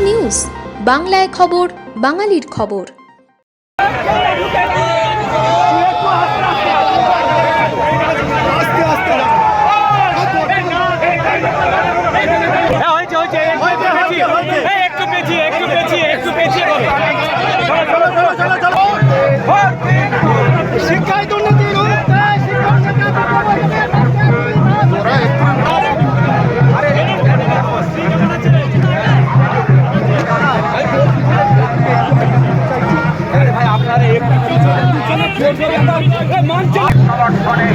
News বাংলায় খবর বাঙালির খবর। মঞ্চ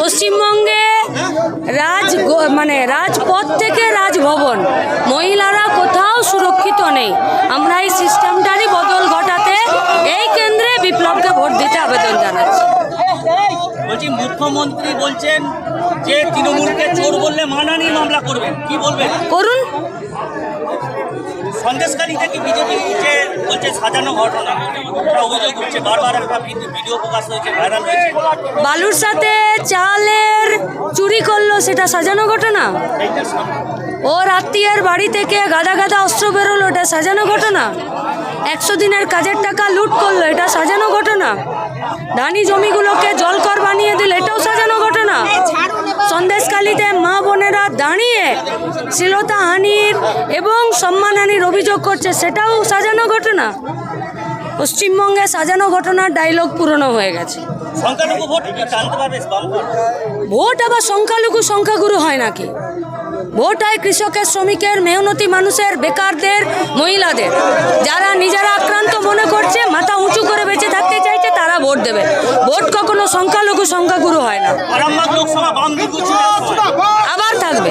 পশ্চিমবঙ্গে রাজ মানে রাজপথ থেকে রাজভবন। মহিলারা কোথাও সুরক্ষিত নেই। আমরা এই সিস্টেমটারই বদল ঘটাতে এই কেন্দ্রে বিপ্লবকে ভোট দিতে আবেদন জানাচ্ছি। বলছি মুখ্যমন্ত্রী বলছেন যে তৃণমূলকে চোর বললে মানানি মামলা করবেন। কি বলবেন? করুন। বলছে ঘটনা অভিযোগ উঠছে বারবার একটা ভিডিও প্রকাশ হয়েছে ভাইরাল হয়েছে। বালুর সাথে চালের চুরি করল সেটা সাজানো ঘটনা? ওর আত্মীয়ের বাড়ি থেকে গাদা গাদা অস্ত্র বেরোলো এটা সাজানো ঘটনা? একশো দিনের কাজের টাকা লুট করল এটা সাজানো ঘটনা? ধানি জমিগুলোকে জলকর বানিয়ে দিল এটাও সাজানো ঘটনা? সন্দেশকালীতে মা বোনেরা দাঁড়িয়ে শ্লীলতাহানির এবং সম্মানহানির অভিযোগ করছে সেটাও সাজানো ঘটনা? পশ্চিমবঙ্গে সাজানো ঘটনার ডায়লগ পুরনো হয়ে গেছে। ভোট আবার সংখ্যালঘু সংখ্যাগুরু হয় নাকি? ভোট হয় কৃষকের শ্রমিকের মেহনতি মানুষের বেকারদের মহিলাদের। যারা নিজেরা আক্রান্ত মনে করছে মাথা উঁচু করে বেঁচে থাকতে চাইছে তারা ভোট দেবে। ভোট কখনো সংখ্যালঘু সংখ্যাগুরু হয় না। আবার থাকবে।